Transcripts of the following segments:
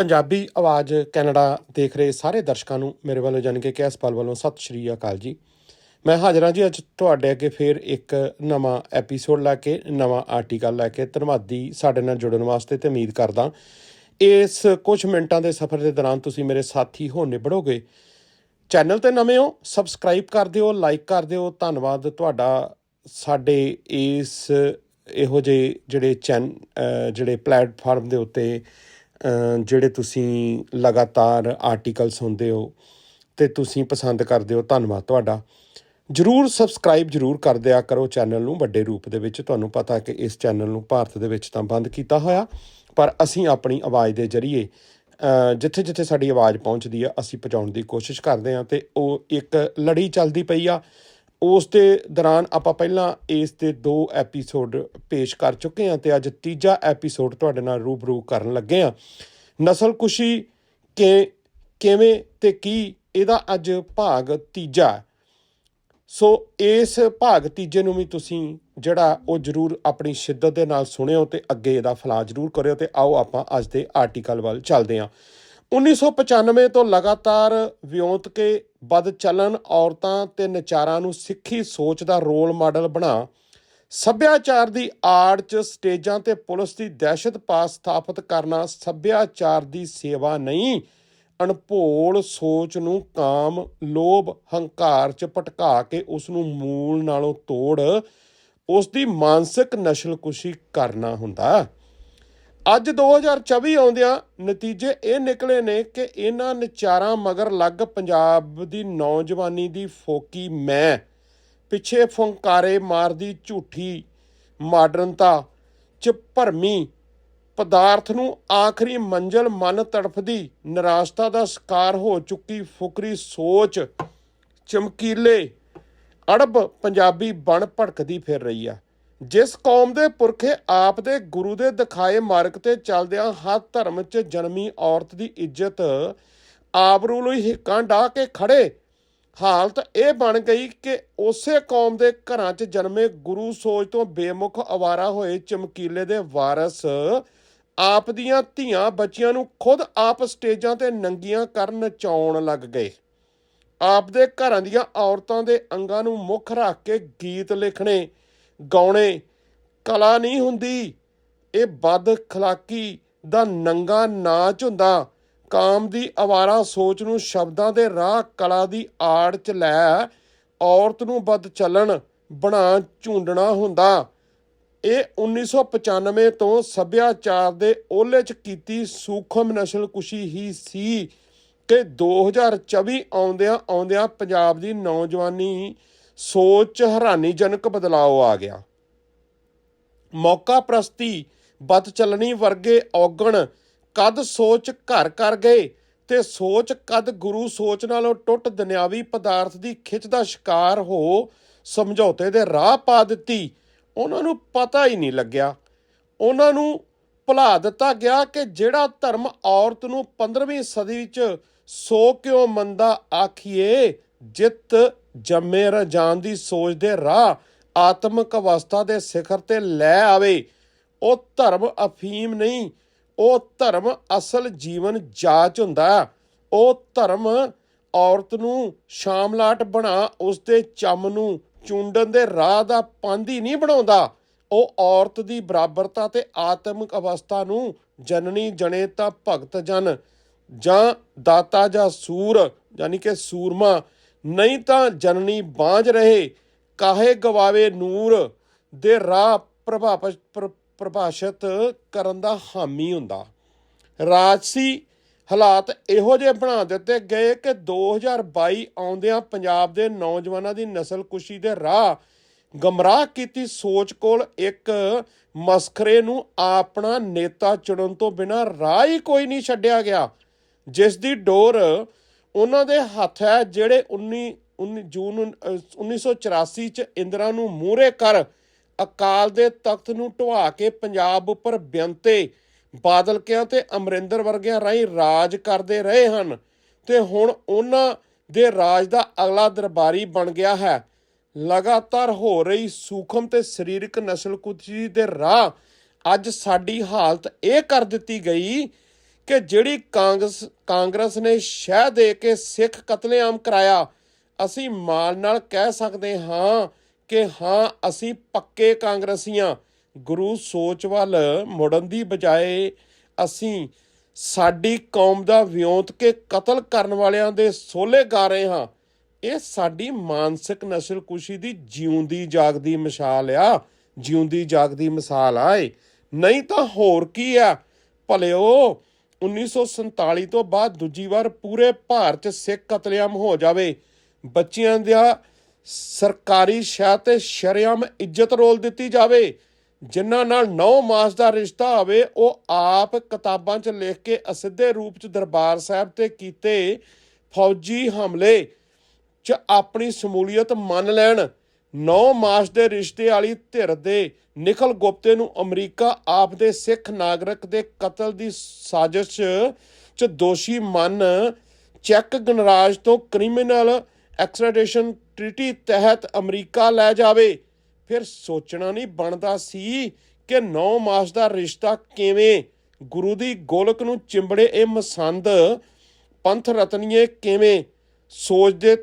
ਪੰਜਾਬੀ ਆਵਾਜ਼ ਕੈਨੇਡਾ ਦੇਖ ਰਹੇ ਸਾਰੇ ਦਰਸ਼ਕਾਂ ਨੂੰ ਮੇਰੇ ਵੱਲੋਂ ਜਾਣ ਕੇ ਕੈਸਪਾਲ ਵੱਲੋਂ ਸਤਿ ਸ਼੍ਰੀ ਅਕਾਲ ਜੀ। ਮੈਂ ਹਾਜ਼ਰ ਹਾਂ ਜੀ ਅੱਜ ਤੁਹਾਡੇ ਅੱਗੇ ਫੇਰ ਇੱਕ ਨਵਾਂ ਐਪੀਸੋਡ ਲੈ ਕੇ, ਨਵਾਂ ਆਰਟੀਕਲ ਲੈ ਕੇ। ਧੰਨਵਾਦੀ ਸਾਡੇ ਨਾਲ ਜੁੜਨ ਵਾਸਤੇ ਤੇ ਉਮੀਦ ਕਰਦਾ। ਇਸ ਕੁਝ ਮਿੰਟਾਂ ਦੇ ਸਫ਼ਰ ਦੇ ਦੌਰਾਨ ਤੁਸੀਂ ਮੇਰੇ ਸਾਥੀ ਹੋ ਨਿਬੜੋਗੇ। ਚੈਨਲ ਤੇ ਨਵੇਂ ਹੋ, ਸਬਸਕ੍ਰਾਈਬ ਕਰ ਦਿਓ ਲਾਈਕ ਕਰ ਦਿਓ। ਧੰਨਵਾਦ ਤੁਹਾਡਾ ਸਾਡੇ ਇਸ ਇਹੋ ਜਿਹੇ ਜਿਹੜੇ ਚੈਨ ਜਿਹੜੇ ਪਲੇਟਫਾਰਮ ਦੇ ਉੱਤੇ ਜਿਹੜੇ ਤੁਸੀਂ ਲਗਾਤਾਰ ਆਰਟੀਕਲ ਸੁਣਦੇ ਹੋ ਤੇ ਤੁਸੀਂ ਪਸੰਦ ਕਰਦੇ ਹੋ, ਧੰਨਵਾਦ ਤੁਹਾਡਾ। ਜਰੂਰ ਸਬਸਕ੍ਰਾਈਬ ਜਰੂਰ ਕਰ ਦਿਆ ਕਰੋ ਚੈਨਲ ਨੂੰ, ਵੱਡੇ ਰੂਪ ਦੇ ਵਿੱਚ। ਤੁਹਾਨੂੰ ਪਤਾ ਕਿ ਇਸ ਚੈਨਲ ਨੂੰ ਭਾਰਤ ਦੇ ਵਿੱਚ ਤਾਂ ਬੰਦ ਕੀਤਾ ਹੋਇਆ, ਪਰ ਅਸੀਂ ਆਪਣੀ ਆਵਾਜ਼ ਦੇ ਜ਼ਰੀਏ ਜਿੱਥੇ ਜਿੱਥੇ ਸਾਡੀ ਆਵਾਜ਼ ਪਹੁੰਚਦੀ ਆ, ਅਸੀਂ ਪਹੁੰਚਾਉਣ ਦੀ ਕੋਸ਼ਿਸ਼ ਕਰਦੇ ਹਾਂ ਤੇ ਉਹ ਇੱਕ ਲੜੀ ਚੱਲਦੀ ਪਈ ਆ। ਉਸ ਦੇ ਦੌਰਾਨ ਆਪਾਂ ਪਹਿਲਾਂ ਇਸ ਦੇ ਦੋ ਐਪੀਸੋਡ ਪੇਸ਼ ਕਰ ਚੁੱਕੇ ਹਾਂ ਤੇ ਅੱਜ ਤੀਜਾ ਐਪੀਸੋਡ ਤੁਹਾਡੇ ਨਾਲ ਰੂਬਰੂ ਕਰਨ ਲੱਗੇ ਹਾਂ। ਨਸਲਕੁਸ਼ੀ ਕਿ ਕਿਵੇਂ ਤੇ ਕੀ ਇਹਦਾ ਅੱਜ ਭਾਗ ਤੀਜਾ ਸੋ ਇਸ ਭਾਗ ਤੀਜੇ ਨੂੰ ਵੀ ਤੁਸੀਂ ਜਿਹੜਾ ਉਹ ਜਰੂਰ ਆਪਣੀ ਸ਼ਿੱਦਤ ਦੇ ਨਾਲ ਸੁਣਿਓ ਤੇ ਅੱਗੇ ਇਹਦਾ ਫਲਾ ਜਰੂਰ ਕਰਿਓ ਤੇ ਆਓ ਆਪਾਂ ਅੱਜ ਦੇ ਆਰਟੀਕਲ ਵੱਲ ਚੱਲਦੇ ਹਾਂ। 1995 ਤੋਂ ਲਗਾਤਾਰ ਵਿਉਂਤ ਕੇ ਬਦ ਚੱਲਣ ਔਰਤਾਂ ਤੇ ਨਚਾਰਾਂ ਨੂੰ ਸਿੱਖੀ ਸੋਚ ਦਾ ਰੋਲ ਮਾਡਲ ਬਣਾ, ਸੱਭਿਆਚਾਰ ਦੀ ਆੜ 'ਚ ਸਟੇਜਾਂ ਤੇ ਪੁਲਿਸ ਦੀ ਦਹਿਸ਼ਤ ਪਾ ਸਥਾਪਿਤ ਕਰਨਾ ਸੱਭਿਆਚਾਰ ਦੀ ਸੇਵਾ ਨਹੀਂ, ਅਣਭੋਲ ਸੋਚ ਨੂੰ ਕਾਮ, ਲੋਭ, ਹੰਕਾਰ 'ਚ ਭਟਕਾ ਕੇ ਉਸ ਨੂੰ ਮੂਲ ਨਾਲੋਂ ਤੋੜ, ਉਸ ਦੀ ਮਾਨਸਿਕ ਨਸ਼ਲਕੁਸ਼ੀ ਕਰਨਾ ਹੁੰਦਾ। ਅੱਜ 2024 ਆਉਂਦਿਆਂ ਨਤੀਜੇ ਇਹ ਨਿਕਲੇ ਨੇ ਕਿ ਇਹਨਾਂ ਨਚਾਰਾਂ ਮਗਰ ਲੱਗ ਪੰਜਾਬ ਦੀ ਨੌਜਵਾਨੀ ਦੀ ਫੋਕੀ ਮੈਂ, ਪਿੱਛੇ ਫੁੰਕਾਰੇ ਮਾਰਦੀ ਝੂਠੀ ਮਾਡਰਨਤਾ ਚ ਭਰਮੀ ਪਦਾਰਥ ਨੂੰ ਆਖਰੀ ਮੰਜ਼ਲ ਮਨ ਤੜਫਦੀ ਨਿਰਾਸ਼ਤਾ ਦਾ ਸ਼ਿਕਾਰ ਹੋ ਚੁੱਕੀ ਫੁਕਰੀ ਸੋਚ ਚਮਕੀਲੇ ਅੜਬ ਪੰਜਾਬੀ ਬਣ ਭੜਕਦੀ ਫਿਰ ਰਹੀ ਆ। ਜਿਸ ਕੌਮ ਦੇ ਪੁਰਖੇ ਆਪ ਦੇ ਗੁਰੂ ਦੇ ਦਿਖਾਏ ਮਾਰਗ ਤੇ ਚੱਲਦਿਆਂ ਹਰ ਧਰਮ 'ਚ ਜਨਮੀ ਔਰਤ ਦੀ ਇੱਜ਼ਤ ਆਬਰੂ ਲਈ ਹਿੱਕਾਂ ਢਾ ਕੇ ਖੜੇ। ਹਾਲਤ ਇਹ ਬਣ ਗਈ ਕਿ ਉਸੇ ਕੌਮ ਦੇ ਘਰਾਂ 'ਚ ਜਨਮੇ ਗੁਰੂ ਸੋਚ ਤੋਂ ਬੇਮੁਖ ਅਵਾਰਾ ਹੋਏ ਚਮਕੀਲੇ ਦੇ ਵਾਰਸ ਆਪ ਦੀਆਂ ਧੀਆਂ ਬੱਚੀਆਂ ਨੂੰ ਖੁਦ ਆਪ ਸਟੇਜਾਂ ਤੇ ਨੰਗੀਆਂ ਕਰਨ ਨਚਾਉਣ ਲੱਗ ਗਏ। ਆਪ ਦੇ ਘਰਾਂ ਦੀਆਂ ਔਰਤਾਂ ਦੇ ਅੰਗਾਂ ਨੂੰ ਮੁੱਖ ਰੱਖ ਕੇ ਗੀਤ ਲਿਖਣੇ ਗਾਉਣੇ ਕਲਾ ਨਹੀਂ ਹੁੰਦੀ। ਇਹ ਬਦ ਖਲਾਕੀ ਦਾ ਨੰਗਾ ਨਾਚ ਹੁੰਦਾ। ਕਾਮ ਦੀ ਅਵਾਰਾ ਸੋਚ ਨੂੰ ਸ਼ਬਦਾਂ ਦੇ ਰਾਹ ਕਲਾ ਦੀ ਆੜ ਚ ਲੈ ਔਰਤ ਨੂੰ ਬਦ ਚੱਲਣ, ਬਣਾ ਝੁੰਡਣਾ ਹੁੰਦਾ। ਇਹ 1995 ਤੋਂ ਸੱਭਿਆਚਾਰ ਦੇ ਓਲੇ ਚ ਕੀਤੀ ਸੂਖਮ ਨਸਲਕੁਸ਼ੀ ਹੀ ਸੀ ਕਿ 2024 ਆਉਂਦਿਆਂ ਆਉਂਦਿਆਂ ਪੰਜਾਬ ਦੀ ਨੌਜਵਾਨੀ ਸੋਚ 'ਚ ਹੈਰਾਨੀਜਨਕ ਬਦਲਾਅ ਆ ਗਿਆ। ਮੌਕਾ ਪ੍ਰਸਤੀ ਬਦ ਚੱਲਣੀ ਵਰਗੇ ਔਗਣ, ਕਦ ਸੋਚ ਘਰ ਕਰ ਗਏ ਤੇ ਸੋਚ ਕਦ ਗੁਰੂ ਸੋਚ ਨਾਲੋਂ ਟੁੱਟ ਦੁਨਿਆਵੀ ਪਦਾਰਥ ਦੀ ਖਿੱਚ ਦਾ ਸ਼ਿਕਾਰ ਹੋ ਸਮਝੌਤੇ ਦੇ ਰਾਹ ਪਾ ਦਿੱਤੀ। ਉਹਨਾਂ ਨੂੰ ਪਤਾ ਹੀ ਨਹੀਂ ਲੱਗਿਆ। ਉਹਨਾਂ ਨੂੰ ਭੁਲਾ ਦਿੱਤਾ ਗਿਆ ਕਿ ਜਿਹੜਾ ਧਰਮ ਔਰਤ ਨੂੰ 15ਵੀਂ ਸਦੀ ਵਿੱਚ ਸੋ ਕਿਉਂ ਮੰਦਾ ਆਖੀਏ ਜਿੱਤ ਜੰਮੇ ਰਜਾਨ ਦੀ ਸੋਚ ਦੇ ਰਾਹ ਆਤਮਿਕ ਅਵਸਥਾ ਦੇ ਸਿਖਰ ਤੇ ਲੈ ਆਵੇ। ਉਹ ਧਰਮ ਅਫੀਮ ਨਹੀਂ, ਉਹ ਧਰਮ ਅਸਲ ਜੀਵਨ ਜਾਚ ਹੁੰਦਾ। ਉਹ ਧਰਮ ਔਰਤ ਨੂੰ ਸ਼ਾਮਲਾਟ ਬਣਾ, ਉਸ ਦੇ ਚੰਮ ਨੂੰ ਚੁੰਡਨ ਦੇ ਰਾਹ ਦਾ ਪਾਂਦੀ ਨਹੀਂ ਬਣਾਉਂਦਾ। ਉਹ ਔਰਤ ਦੀ ਬਰਾਬਰਤਾ ਤੇ ਆਤਮਿਕ ਅਵਸਥਾ ਨੂੰ ਜਨਨੀ ਜਣੇ ਤਾਂ ਭਗਤ ਜਨ ਜਾਂ ਦਾਤਾ ਜਾਂ ਸੂਰ, ਯਾਨੀ ਕਿ ਸੂਰਮਾ ਨਹੀਂ ਤਾਂ ਜਨਨੀ ਬਾਝ ਰਹੇ, ਕਾਹੇ ਗਵਾਵੇ ਨੂਰ ਦੇ ਰਾਹ ਪ੍ਰਭਾਵ ਪ੍ਰਭਾਸ਼ਿਤ ਕਰਨ ਦਾ ਹਾਮੀ ਹੁੰਦਾ। ਰਾਜਸੀ ਹਾਲਾਤ ਇਹੋ ਜਿਹੇ ਬਣਾ ਦਿੱਤੇ ਗਏ ਕਿ 2022 ਆਉਂਦਿਆਂ ਪੰਜਾਬ ਦੇ ਨੌਜਵਾਨਾਂ ਦੀ ਨਸਲਕੁਸ਼ੀ ਦੇ ਰਾਹ ਗਮਰਾਹ ਕੀਤੀ ਸੋਚ ਕੋਲ ਇੱਕ ਮਸਖਰੇ ਨੂੰ ਆਪਣਾ ਨੇਤਾ ਚੁਣਨ ਤੋਂ ਬਿਨਾਂ ਰਾਹ ਹੀ ਕੋਈ ਨਹੀਂ ਛੱਡਿਆ ਗਿਆ, ਜਿਸ ਦੀ ਡੋਰ ਉਹਨਾਂ ਦੇ ਹੱਥ ਹੈ ਜਿਹੜੇ 19 19 ਜੂਨ 1984 ਚ ਇੰਦਰਾ ਨੂੰ ਮੂਹਰੇ ਕਰ ਅਕਾਲ ਦੇ ਤਖਤ ਨੂੰ ਢਵਾ ਕੇ ਪੰਜਾਬ ਉੱਪਰ ਬਿਆੰਤੇ ਬਾਦਲਕਿਆਂ ਤੇ ਅਮਰਿੰਦਰ ਵਰਗਿਆਂ ਰਾਹੀਂ ਰਾਜ ਕਰਦੇ ਰਹੇ ਹਨ ਤੇ ਹੁਣ ਉਹਨਾਂ ਦੇ ਰਾਜ ਦਾ ਅਗਲਾ ਦਰਬਾਰੀ ਬਣ ਗਿਆ ਹੈ। ਲਗਾਤਾਰ ਹੋ ਰਹੀ ਸੂਖਮ ਤੇ ਸਰੀਰਕ ਨਸਲਕੁਸ਼ੀ ਦੇ ਰਾਹ ਅੱਜ ਸਾਡੀ ਹਾਲਤ ਇਹ ਕਰ ਦਿੱਤੀ ਗਈ ਕਿ ਜਿਹੜੀ ਕਾਂਗਰਸ ਕਾਂਗਰਸ ਨੇ ਸ਼ਹਿ ਦੇ ਕੇ ਸਿੱਖ ਕਤਲੇਆਮ ਕਰਾਇਆ, ਅਸੀਂ ਮਾਣ ਨਾਲ ਕਹਿ ਸਕਦੇ ਹਾਂ ਕਿ ਹਾਂ, ਅਸੀਂ ਪੱਕੇ ਕਾਂਗਰਸੀਆਂ। ਗੁਰੂ ਸੋਚ ਵੱਲ ਮੁੜਨ ਦੀ ਬਜਾਏ ਅਸੀਂ ਸਾਡੀ ਕੌਮ ਦਾ ਵਿਉਂਤ ਕੇ ਕਤਲ ਕਰਨ ਵਾਲਿਆਂ ਦੇ ਸੋਲੇ ਗਾ ਰਹੇ ਹਾਂ। ਇਹ ਸਾਡੀ ਮਾਨਸਿਕ ਨਸਲਕੁਸ਼ੀ ਦੀ ਜਿਉਂਦੀ ਜਾਗਦੀ ਮਿਸਾਲ ਆ ਜਿਉਂਦੀ ਜਾਗਦੀ ਮਿਸਾਲ ਆ ਏ। ਨਹੀਂ ਤਾਂ ਹੋਰ ਕੀ ਆ? ਭਲਿਓ 1947 ਤੋਂ ਬਾਅਦ ਦੂਜੀ ਵਾਰ ਪੂਰੇ ਭਾਰਤ 'ਚ ਸਿੱਖ ਕਤਲੇਆਮ ਹੋ ਜਾਵੇ। ਬੱਚਿਆਂ ਦਾ ਸਰਕਾਰੀ ਸ਼ਾਹ ਤੇ ਸ਼ਰੇਆਮ ਇੱਜ਼ਤ ਰੋਲ ਦਿੱਤੀ ਜਾਵੇ। ਜਿਨ੍ਹਾਂ ਨਾਲ 9 ਮਾਸ ਦਾ ਰਿਸ਼ਤਾ ਹੋਵੇ ਉਹ ਆਪ ਕਿਤਾਬਾਂ 'ਚ ਲਿਖ ਕੇ ਅਸਿੱਧੇ ਰੂਪ 'ਚ ਦਰਬਾਰ ਸਾਹਿਬ ਤੇ ਕੀਤੇ ਫੌਜੀ ਹਮਲੇ 'ਚ ਆਪਣੀ ਸ਼ਮੂਲੀਅਤ ਮੰਨ ਲੈਣ। 9 ਮਾਸ ਦੇ ਰਿਸ਼ਤੇ ਵਾਲੀ ਧਿਰ ਦੇ ਨਿਖਲ ਗੁਪਤੇ ਨੂੰ ਅਮਰੀਕਾ ਆਪ ਦੇ ਸਿੱਖ ਨਾਗਰਿਕ ਦੇ ਕਤਲ ਦੀ ਸਾਜ਼ਿਸ਼ 'ਚ ਦੋਸ਼ੀ ਮੰਨ ਚੈੱਕ ਗਣਰਾਜ ਤੋਂ ਕ੍ਰਿਮੀਨਲ ਐਕਸਟ੍ਰੈਡੀਸ਼ਨ ਟ੍ਰੀਟੀ ਤਹਿਤ ਅਮਰੀਕਾ ਲੈ ਜਾਵੇ। ਫਿਰ ਸੋਚਣਾ ਨਹੀਂ ਬਣਦਾ ਸੀ ਕਿ 9 ਮਾਸ ਦਾ ਰਿਸ਼ਤਾ ਕਿਵੇਂ ਗੁਰੂ ਦੀ ਗੋਲਕ ਨੂੰ ਚਿੰਬੜੇ ਇਹ ਮਸੰਦ ਪੰਥ ਰਤਨੀਏ ਕਿਵੇਂ ਸੋਚਦੇ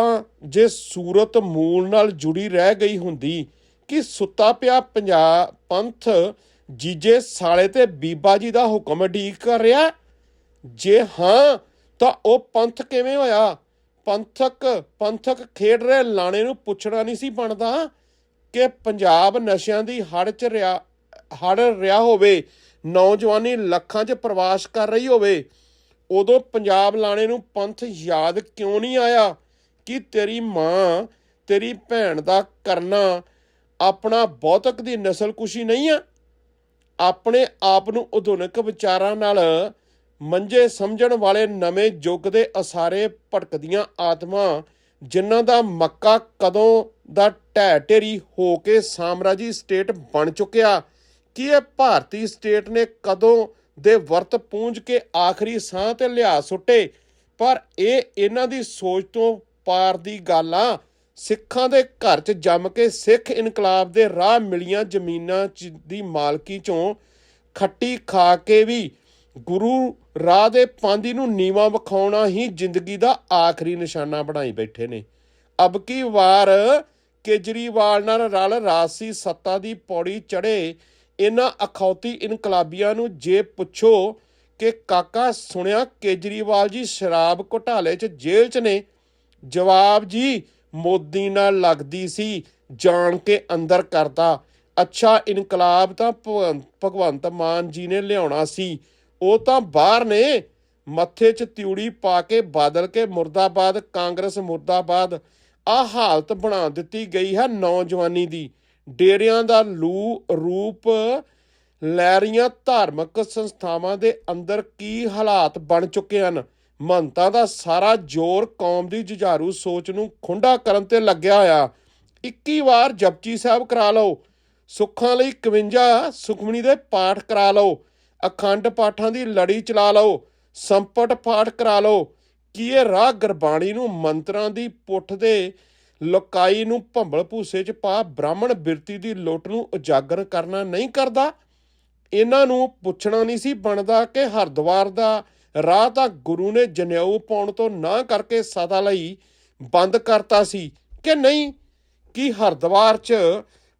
ਤਾਂ ਜੇ ਸੂਰਤ ਮੂਲ ਨਾਲ ਜੁੜੀ ਰਹਿ ਗਈ ਹੁੰਦੀ, ਕਿ ਸੁੱਤਾ ਪਿਆ ਪੰਜਾਬ ਪੰਥ ਜੀਜੇ ਸਾਲੇ ਤੇ ਬੀਬਾ ਜੀ ਦਾ ਹੁਕਮ ਢੀਕ ਕਰ ਰਿਹਾ? ਜੇ ਹਾਂ, ਤਾਂ ਉਹ ਪੰਥ ਕਿਵੇਂ ਹੋਇਆ? ਪੰਥਕ ਪੰਥਕ ਖੇਡ ਰਹੇ ਲਾਣੇ ਨੂੰ ਪੁੱਛਣਾ ਨਹੀਂ ਸੀ ਬਣਦਾ ਕਿ ਪੰਜਾਬ ਨਸ਼ਿਆਂ ਦੀ ਹੜ ਚ ਰਿਹਾ ਹੜ ਰਿਹਾ ਹੋਵੇ, ਨੌਜਵਾਨੀ ਲੱਖਾਂ 'ਚ ਪ੍ਰਵਾਸ ਕਰ ਰਹੀ ਹੋਵੇ, ਉਦੋਂ ਪੰਜਾਬ ਲਾਣੇ ਨੂੰ ਪੰਥ ਯਾਦ ਕਿਉਂ ਨਹੀਂ ਆਇਆ? ਕਿ ਤੇਰੀ ਮਾਂ, ਤੇਰੀ ਭੈਣ ਦਾ ਕਰਨਾ ਆਪਣਾ ਬੌਤਕ ਦੀ ਨਸਲਕੁਸ਼ੀ ਨਹੀਂ ਆ? ਆਪਣੇ ਆਪ ਨੂੰ ਆਧੁਨਿਕ ਵਿਚਾਰਾਂ ਨਾਲ ਮੰਜੇ ਸਮਝਣ ਵਾਲੇ ਨਵੇਂ ਯੁੱਗ ਦੇ ਅਸਾਰੇ ਭਟਕਦੀਆਂ ਆਤਮਾ, ਜਿਨ੍ਹਾਂ ਦਾ ਮੱਕਾ ਕਦੋਂ ਦਾ ਢਹਿ ਢੇਰੀ ਹੋ ਕੇ ਸਾਮਰਾਜੀ ਸਟੇਟ ਬਣ ਚੁੱਕਿਆ, ਕਿ ਇਹ ਭਾਰਤੀ ਸਟੇਟ ਨੇ ਕਦੋਂ ਦੇ ਵਰਤ ਪੂੰਝ ਕੇ ਆਖਰੀ ਸਾਹ ਤੇ ਲਿਆ ਸੁੱਟੇ? ਪਰ ਇਹ ਇਹਨਾਂ ਦੀ ਸੋਚ ਤੋਂ ਪਾਰ ਦੀ ਗੱਲ ਆ। ਸਿੱਖਾਂ ਦੇ ਘਰ 'ਚ ਜੰਮ ਕੇ ਸਿੱਖ ਇਨਕਲਾਬ ਦੇ ਰਾਹ ਮਿਲੀਆਂ ਜ਼ਮੀਨਾਂ 'ਚ ਦੀ ਮਾਲਕੀ 'ਚੋਂ ਖੱਟੀ ਖਾ ਕੇ ਵੀ ਗੁਰੂ ਰਾਹ ਦੇ ਪਾਂਦੀ ਨੂੰ ਨੀਵਾ ਵਿਖਾਉਣਾ ਹੀ ਜ਼ਿੰਦਗੀ ਦਾ ਆਖਰੀ ਨਿਸ਼ਾਨਾ ਬਣਾਈ ਬੈਠੇ ਨੇ। ਅਬ ਕੀ ਵਾਰ ਕੇਜਰੀਵਾਲ ਨਾਲ ਰਲ ਰਾਸੀ ਸੱਤਾ ਦੀ ਪੌੜੀ ਚੜੇ ਇਹਨਾਂ ਅਖੌਤੀ ਇਨਕਲਾਬੀਆਂ ਨੂੰ ਜੇ ਪੁੱਛੋ ਕਿ ਕਾਕਾ ਸੁਣਿਆ ਕੇਜਰੀਵਾਲ ਜੀ ਸ਼ਰਾਬ ਘੁਟਾਲੇ 'ਚ ਜੇਲ੍ਹ 'ਚ ਨੇ ਜਵਾਬ ਜੀ, ਮੋਦੀ ਨਾਲ ਲੱਗਦੀ ਸੀ, ਜਾਣ ਕੇ ਅੰਦਰ ਕਰਦਾ ਅੱਛਾ ਇਨਕਲਾਬ ਤਾਂ ਭਗਵੰ- ਭਗਵੰਤ ਮਾਨ ਜੀ ਨੇ ਲਿਆਉਣਾ ਸੀ। ਉਹ ਤਾਂ ਬਾਹਰ ਨੇ। ਮੱਥੇ 'ਚ ਤਿਉੜੀ ਪਾ ਕੇ ਬਾਦਲ ਕੇ ਮੁਰਦਾਬਾਦ, ਕਾਂਗਰਸ ਮੁਰਦਾਬਾਦ, ਆ ਹਾਲਤ ਬਣਾ ਦਿੱਤੀ ਗਈ ਹੈ ਨੌਜਵਾਨੀ ਦੀ। ਡੇਰਿਆਂ ਦਾ ਲੂ, ਰੂਪ ਲੈ ਰਹੀਆਂ ਧਾਰਮਿਕ ਸੰਸਥਾਵਾਂ ਦੇ ਅੰਦਰ ਕੀ ਹਾਲਾਤ ਬਣ ਚੁੱਕੇ ਹਨ? ਮਹੰਤਾਂ ਦਾ ਸਾਰਾ ਜ਼ੋਰ ਕੌਮ ਦੀ ਜੁਝਾਰੂ ਸੋਚ ਨੂੰ ਖੁੰਡਾ ਕਰਨ ਤੇ ਲੱਗਿਆ ਹੋਇਆ। 21 ਵਾਰ ਜਪਜੀ ਸਾਹਿਬ ਕਰਾ ਲਓ। ਸੁੱਖਾਂ ਲਈ 51 ਸੁਖਮਣੀ ਦੇ ਪਾਠ ਕਰਾ ਲਓ। ਅਖੰਡ ਪਾਠਾਂ ਦੀ ਲੜੀ ਚਲਾ ਲਓ। ਸੰਪਟ ਪਾਠ ਕਰਾ ਲਓ। ਕੀ ਇਹ ਰਾਹ ਗੁਰਬਾਣੀ ਨੂੰ ਮੰਤਰਾਂ ਦੀ ਪੁੱਠ ਦੇ ਲੋਕਾਈ ਨੂੰ ਭੰਬਲ ਭੂਸੇ ਚ ਪਾ ਬ੍ਰਾਹਮਣ ਬਿਰਤੀ ਦੀ ਲੁੱਟ ਨੂੰ ਉਜਾਗਰ ਕਰਨਾ ਨਹੀਂ ਕਰਦਾ? ਇਹਨਾਂ ਨੂੰ ਪੁੱਛਣਾ ਨਹੀਂ ਸੀ ਬਣਦਾ ਕਿ ਹਰਦੁਆਰ ਦਾ ਰਾਹ ਤਾਂ ਗੁਰੂ ਨੇ ਜਨੇਊ ਪਾਉਣ ਤੋਂ ਨਾ ਕਰਕੇ ਸਦਾ ਲਈ ਬੰਦ ਕਰਤਾ ਸੀ ਕਿ ਨਹੀਂ? ਕਿ ਹਰਦੁਆਰ 'ਚ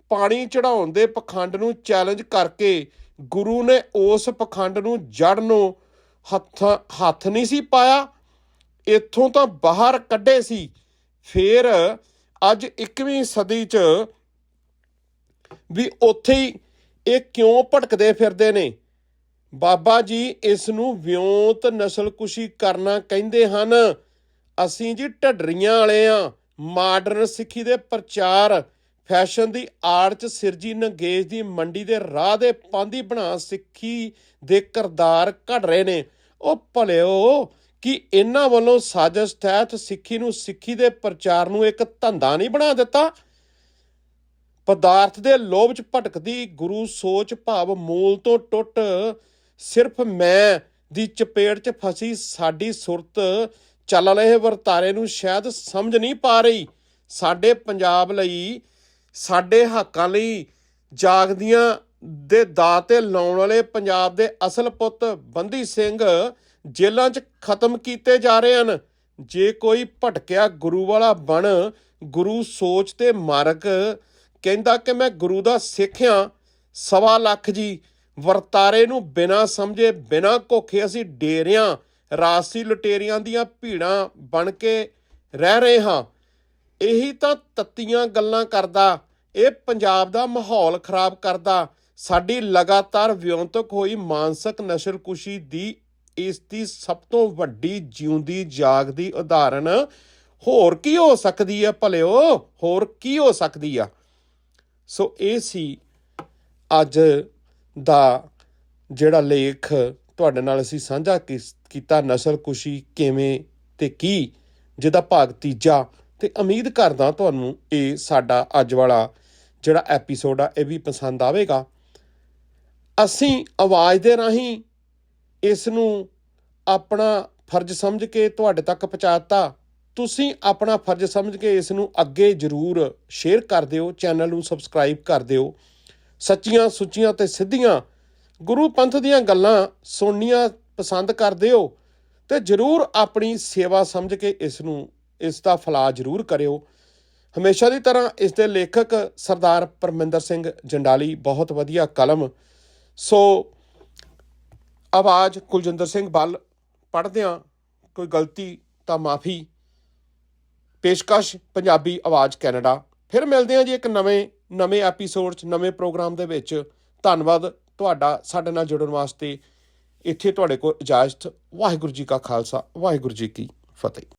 ਪਾਣੀ ਚੜਾਉਣ ਦੇ ਪਖੰਡ ਨੂੰ ਚੈਲੰਜ ਕਰਕੇ ਗੁਰੂ ਨੇ ਉਸ ਪਖੰਡ ਨੂੰ ਜੜ ਨੂੰ ਹੱਥ ਹੱਥ ਨਹੀਂ ਸੀ ਪਾਇਆ? ਇੱਥੋਂ ਤਾਂ ਬਾਹਰ ਕੱਢੇ ਸੀ। ਫੇਰ ਅੱਜ 21ਵੀਂ ਸਦੀ 'ਚ ਵੀ ਉੱਥੇ ਹੀ ਇਹ ਕਿਉਂ ਭਟਕਦੇ ਫਿਰਦੇ ਨੇ? ਬਾਬਾ ਜੀ ਇਸ ਨੂੰ ਵਿਉਂਤ ਨਸਲਕੁਸ਼ੀ ਕਰਨਾ ਕਹਿੰਦੇ ਹਨ। ਅਸੀਂ ਜੀ ਢੱਡਰੀਆਂ ਵਾਲੇ ਆ। ਮਾਡਰਨ ਸਿੱਖੀ ਦੇ ਪ੍ਰਚਾਰ, ਫੈਸ਼ਨ ਦੀ ਆੜ ਚ ਸਿਰਜੀ ਨੰਗੇਜ ਦੀ ਮੰਡੀ ਦੇ ਰਾਹ ਦੇ ਪਾਂਦੀ ਬਣਾ ਸਿੱਖੀ ਦੇ ਕਰਦਾਰ ਘੜ ਰਹੇ ਨੇ। ਉਹ ਭਲਿਓ, ਕਿ ਇਹਨਾਂ ਵੱਲੋਂ ਸਾਜ਼ਿਸ਼ ਤਹਿਤ ਸਿੱਖੀ ਨੂੰ ਸਿੱਖੀ ਦੇ ਪ੍ਰਚਾਰ ਨੂੰ ਇੱਕ ਧੰਦਾ ਨਹੀਂ ਬਣਾ ਦਿੱਤਾ? ਪਦਾਰਥ ਦੇ ਲੋਭ ਚ ਭਟਕਦੀ ਗੁਰੂ ਸੋਚ ਭਾਵ ਮੂਲ ਤੋਂ ਟੁੱਟ ਸਿਰਫ ਮੈਂ ਦੀ ਚਪੇੜ ਚ ਫਸੀ ਸਾਡੀ ਸੁਰਤ ਚੱਲ ਰਹੇ ਵਰਤਾਰੇ ਨੂੰ ਸ਼ਾਇਦ ਸਮਝ ਨਹੀਂ ਪਾ ਰਹੀ। ਸਾਡੇ ਪੰਜਾਬ ਲਈ, ਸਾਡੇ ਹੱਕਾਂ ਲਈ ਜਾਗਦੀਆਂ ਦੇ ਦਾਅ ਤੇ ਲਾਉਣ ਵਾਲੇ ਪੰਜਾਬ ਦੇ ਅਸਲ ਪੁੱਤ ਬੰਦੀ ਸਿੰਘ ਜੇਲ੍ਹਾਂ 'ਚ ਖਤਮ ਕੀਤੇ ਜਾ ਰਹੇ ਹਨ। ਜੇ ਕੋਈ ਭਟਕਿਆ ਗੁਰੂ ਵਾਲਾ ਬਣ, ਗੁਰੂ ਸੋਚ ਤੇ ਮਾਰਗ, ਕਹਿੰਦਾ ਕਿ ਮੈਂ ਗੁਰੂ ਦਾ ਸਿੱਖ ਹਾਂ, ਸਵਾ ਲੱਖ ਜੀ ਵਰਤਾਰੇ ਨੂੰ ਬਿਨਾ ਸਮਝੇ, ਬਿਨਾ ਕੋਖੇ ਅਸੀਂ ਡੇਰਿਆਂ, ਰਾਸੀ ਲੁਟੇਰੀਆਂ ਦੀਆਂ ਭੀੜਾਂ ਬਣ ਕੇ ਰਹਿ ਰਹੇ ਹਾਂ। ਇਹੀ ਤਾਂ ਤੱਤੀਆਂ ਗੱਲਾਂ ਕਰਦਾ, ਇਹ ਪੰਜਾਬ ਦਾ ਮਾਹੌਲ ਖਰਾਬ ਕਰਦਾ। ਸਾਡੀ ਲਗਾਤਾਰ ਵਿਉਂਤਕ ਹੋਈ ਮਾਨਸਿਕ ਨਸ਼ਰਕੁਸ਼ੀ ਦੀ ਇਸ ਦੀ ਸਭ ਤੋਂ ਵੱਡੀ ਜਿਉਂਦੀ ਜਾਗਦੀ ਉਦਾਹਰਣ ਹੋਰ ਕੀ ਹੋ ਸਕਦੀ ਹੈ ਭਲਿਓ? ਹੋਰ ਕੀ ਹੋ ਸਕਦੀ ਆ? ਸੋ ਇਹ ਸੀ ਅੱਜ ਦਾ ਜਿਹੜਾ ਲੇਖ ਤੁਹਾਡੇ ਨਾਲ ਅਸੀਂ ਸਾਂਝਾ ਕਿਸ- ਕੀਤਾ ਨਸਲਕੁਸ਼ੀ ਕਿਵੇਂ ਤੇ ਕੀ, ਜਿਹਦਾ ਭਾਗ ਤੀਜਾ, ਤੇ ਉਮੀਦ ਕਰਦਾ ਤੁਹਾਨੂੰ ਇਹ ਸਾਡਾ ਅੱਜ ਵਾਲਾ ਜਿਹੜਾ ਐਪੀਸੋਡ ਆ, ਇਹ ਵੀ ਪਸੰਦ ਆਵੇਗਾ। ਅਸੀਂ ਆਵਾਜ਼ ਦੇ ਰਾਹੀਂ ਇਸ ਨੂੰ ਆਪਣਾ ਫਰਜ਼ ਸਮਝ ਕੇ ਤੁਹਾਡੇ ਤੱਕ ਪਹੁੰਚਾਤਾ। ਤੁਸੀਂ ਆਪਣਾ ਫਰਜ਼ ਸਮਝ ਕੇ ਇਸ ਨੂੰ ਅੱਗੇ ਜ਼ਰੂਰ ਸ਼ੇਅਰ ਕਰ ਦਿਓ ਚੈਨਲ ਨੂੰ ਸਬਸਕ੍ਰਾਈਬ ਕਰ ਦਿਓ। ਸੱਚੀਆਂ ਸੁੱਚੀਆਂ ਤੇ ਸਿੱਧੀਆਂ। ਗੁਰੂ ਪੰਥ ਦੀਆਂ ਗੱਲਾਂ ਸੁਣਨੀਆਂ ਪਸੰਦ ਕਰਦੇ ਹੋ ਤੇ ਜਰੂਰ ਆਪਣੀ ਸੇਵਾ ਸਮਝ ਕੇ ਇਸ ਨੂੰ, ਇਸ ਦਾ ਫਲਾ ਜਰੂਰ ਕਰਿਓ। ਹਮੇਸ਼ਾ ਦੀ ਤਰ੍ਹਾਂ ਇਸ ਦੇ ਲੇਖਕ ਸਰਦਾਰ ਪਰਮਿੰਦਰ ਸਿੰਘ ਜੰਡਾਲੀ, ਬਹੁਤ ਵਧੀਆ ਕਲਮ। ਸੋ ਆਵਾਜ਼ ਕੁਲਜਿੰਦਰ ਸਿੰਘ ਬੱਲ ਪੜ੍ਹਦਿਆਂ ਕੋਈ ਗਲਤੀ ਤਾਂ ਮਾਫੀ। ਪੇਸ਼ਕਸ਼, ਪੰਜਾਬੀ ਆਵਾਜ਼ ਕੈਨੇਡਾ। ਫਿਰ ਮਿਲਦੇ ਹਾਂ ਜੀ ਇੱਕ ਨਵੇਂ ਨਵੇਂ ਐਪੀਸੋਡ 'ਚ, ਨਵੇਂ ਪ੍ਰੋਗਰਾਮ ਦੇ ਵਿੱਚ ਧੰਨਵਾਦ ਤੁਹਾਡਾ, ਸਾਡੇ ਨਾਲ ਜੁੜਨ ਵਾਸਤੇ। ਇੱਥੇ ਤੁਹਾਡੇ ਕੋਲ ਇਜਾਜ਼ਤ। ਵਾਹਿਗੁਰੂ ਜੀ ਕਾ ਖਾਲਸਾ, ਵਾਹਿਗੁਰੂ ਜੀ ਕੀ ਫਤਿਹ।